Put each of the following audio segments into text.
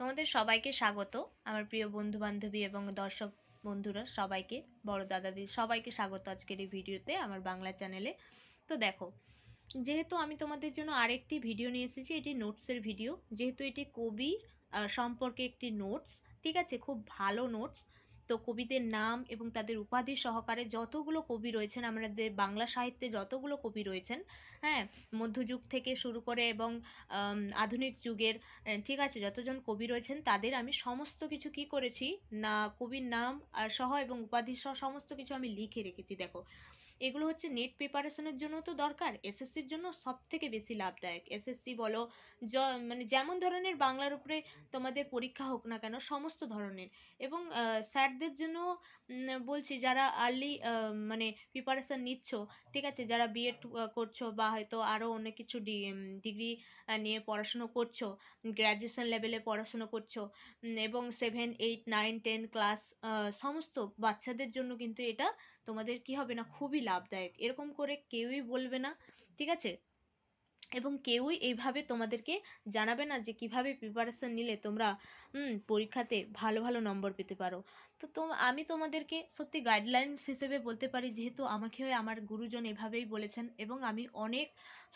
তোমাদের সবাইকে স্বাগত। আমার প্রিয় বন্ধু বান্ধবী এবং দর্শক বন্ধুরা সবাইকে বড় দাদাদি সবাইকে স্বাগত আজকের এই ভিডিওতে আমার বাংলা চ্যানেলে তো দেখো যেহেতু আমি তোমাদের জন্য আরেকটি ভিডিও নিয়ে এসেছি এটি নোটসের ভিডিও যেহেতু এটি কবি আহ, সম্পর্কে একটি নোটস ঠিক আছে? খুব ভালো নোটস তো কবিদের নাম এবং তাদের উপাধি সহকারে যতগুলো কবি রয়েছেন, আমাদের বাংলা সাহিত্যে যতগুলো কবি রয়েছেন হ্যাঁ মধ্যযুগ থেকে শুরু করে এবং আধুনিক যুগের ঠিক আছে, যতজন কবি রয়েছেন তাদের আমি সমস্ত কিছু কি করেছি, না, কবির নাম, আর সহ এবং উপাধি সহ সমস্ত কিছু আমি লিখে রেখেছি, দেখো। এগুলো হচ্ছে নেট প্রিপারেশনের জন্য তো দরকার এসএসসির জন্য সব থেকে বেশি লাভদায়ক। এসএসসি বলো য মানে যেমন ধরনের বাংলার উপরে তোমাদের পরীক্ষা হোক না কেন, সমস্ত ধরনের। এবং স্যারদের জন্য বলছি যারা আর্লি মানে প্রিপারেশন নিচ্ছ, ঠিক আছে, যারা বিএড করছ বা হয়তো আরও অনেক কিছু ডিগ্রি নিয়ে পড়াশুনো করছ গ্র্যাজুয়েশন লেভেলে পড়াশুনো করছ এবং seven eight nine ten class সমস্ত বাচ্চাদের জন্য কিন্তু এটা তোমাদের কি হবে না, খুবই লাভদায়ক। এরকম করে কেউই বলবে না ঠিক আছে? এবং কেউই এইভাবে তোমাদেরকে জানাবে না যে কীভাবে প্রিপারেশন নিলে তোমরা পরীক্ষাতে ভালো ভালো নম্বর পেতে পারো। তো তো আমি তোমাদেরকে সত্যি গাইডলাইন্স হিসেবে বলতে পারি যেহেতু আমাকে আমার গুরুজন এভাবেই বলেছেন এবং আমি অনেক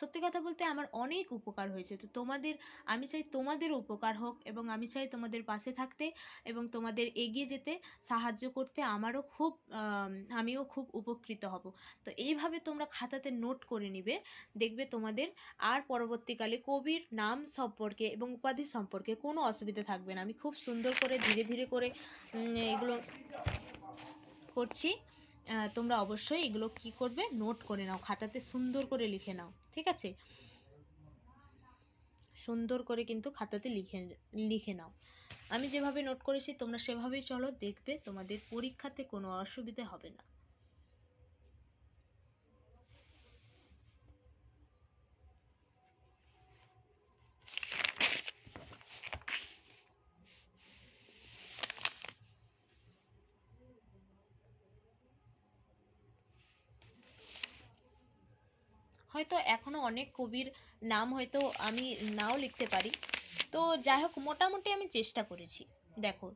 সত্যি কথা বলতে আমার অনেক উপকার হয়েছে। তো তোমাদের আমি চাই তোমাদের উপকার হোক এবং আমি চাই তোমাদের পাশে থাকতে এবং তোমাদের এগিয়ে যেতে সাহায্য করতে আমারও খুব আম, আমিও খুব উপকৃত হব। তো এইভাবে তোমরা খাতাতে নোট করে নিবে দেখবে তোমাদের আর পরবর্তীকালে কবির নাম সম্পর্কে এবং উপাধি সম্পর্কে কোনো অসুবিধা থাকবে না। আমি খুব সুন্দর করে ধীরে ধীরে করে এগুলো করছি। তোমরা অবশ্যই এগুলো কি করবে নোট করে নাও, খাতাতে সুন্দর করে লিখে নাও, ঠিক আছে? সুন্দর করে কিন্তু খাতাতে লিখে লিখে নাও। আমি যেভাবে নোট করেছি তোমরা সেভাবেই চলো, দেখবে তোমাদের পরীক্ষাতে কোনো অসুবিধা হবে না। হয়তো এখনও অনেক কবির নাম হয়তো আমি নাও লিখতে পারি। তো যাই হোক, মোটামুটি আমি চেষ্টা করেছি। দেখো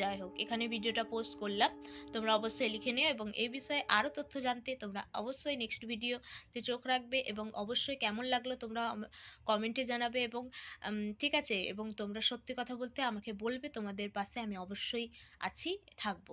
যাই হোক, এখানে ভিডিওটা পোস্ট করলাম। তোমরা অবশ্যই লিখে নিও এবং এই বিষয়ে আরও তথ্য জানতে তোমরা অবশ্যই নেক্সট ভিডিওতে চোখ রাখবে এবং অবশ্যই কেমন লাগল তোমরা কমেন্টে জানাবে এবং ঠিক আছে, এবং তোমরা সত্যি কথা বলতে আমাকে বলবে, তোমাদের পাশে আমি অবশ্যই আছি, থাকব।